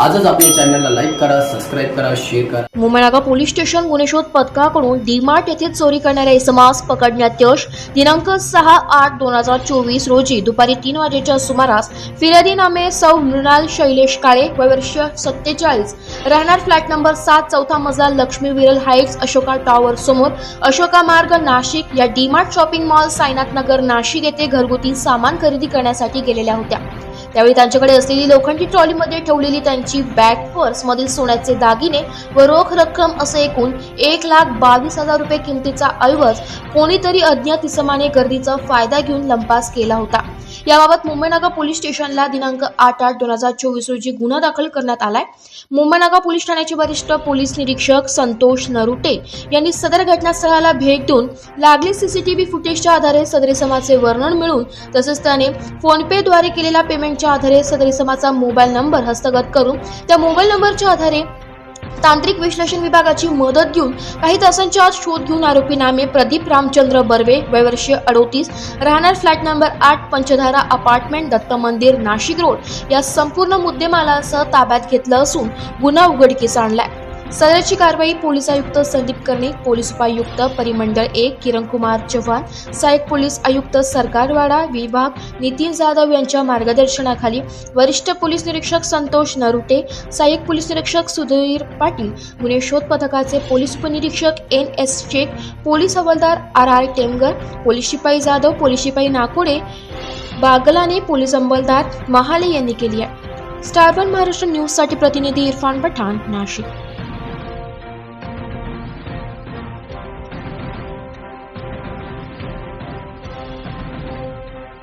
आजच आपल्या चॅनलला लाईक करा सबस्क्राईब करा शेअर करा. मुंबईनागा पोलीस स्टेशन गुन्हे शोध पथकाकडून डीमार्ट येथे चोरी करणाऱ्या इसमास पकडण्यात यश दिनांक सहा आठ दोन हजार चोवीस रोजी दुपारी तीन वाजेच्या सुमारास फिर्यादी नामे सौ मृणाल शैलेश काळे वर्ष सत्तेचाळीस राहणार फ्लॅट नंबर सात चौथा मजला लक्ष्मी विरल हाईट्स अशोका टॉवर समोर अशोका मार्ग नाशिक या DMart shopping mall Sainath Nagar Nashik येथे घरगुती सामान खरेदी करण्यासाठी गेलेल्या होत्या. त्यावेळी त्यांच्याकडे असलेली लोखंडी ट्रॉलीमध्ये ठेवलेली त्यांची बॅग पर्स मधील सोन्याचे दागिने व रोख रक्कम असे एकूण एक लाख बावीस हजार रुपये किमतीचा ऐवज कोणीतरी अज्ञात इसमाने गर्दीचा फायदा घेऊन लंपास केला होता. याबाबत मुंबई पोलीस स्टेशनला दिनांक आठ आठ दोन हजार चोवीस रोजी गुन्हा दाखल करण्यात आलाय. मुंबई नागा पोलीस ठाण्याचे वरिष्ठ पोलीस निरीक्षक संतोष नरुटे यांनी सदर घटनास्थळाला भेट देऊन लागली सीसीटीव्ही फुटेजच्या आधारे सदर वर्णन मिळून तसेच त्याने फोनपेद्वारे केलेल्या पेमेंटच्या आधारे सदर मोबाईल नंबर हस्तगत करून त्या मोबाईल नंबरच्या आधारे तांत्रिक विश्लेषण विभागाची मदत घेऊन काही तासांच्या आत शोध घेऊन आरोपी नामे प्रदीप रामचंद्र बर्वे वयवर्षीय अडोतीस राहणार फ्लॅट नंबर आठ पंचधारा अपार्टमेंट दत्त मंदिर नाशिक रोड या संपूर्ण मुद्देमालासह ताब्यात घेतलं असून गुन्हा उघडकीस आणलाय. सदरची कारवाई पोलीस आयुक्त संदीप कर्णिक पोलीस उपायुक्त परिमंडळ एक किरणकुमार चव्हाण सहाय्यक पोलीस आयुक्त सरकारवाडा विभाग नितीन जाधव यांच्या मार्गदर्शनाखाली वरिष्ठ पोलीस निरीक्षक संतोष नरुटे सहाय्यक पोलीस निरीक्षक सुधीर पाटील गुन्हे शोध पथकाचे पोलीस उपनिरीक्षक एन एस शेख पोलीस हवालदार आर आर टेमगर पोलीस शिपाई जाधव पोलीस शिपाई नाकोडे बागलाने पोलीस अंमलदार महाले यांनी केली आहे. स्टार वन महाराष्ट्र न्यूजसाठी प्रतिनिधी इरफान पठाण नाशिक.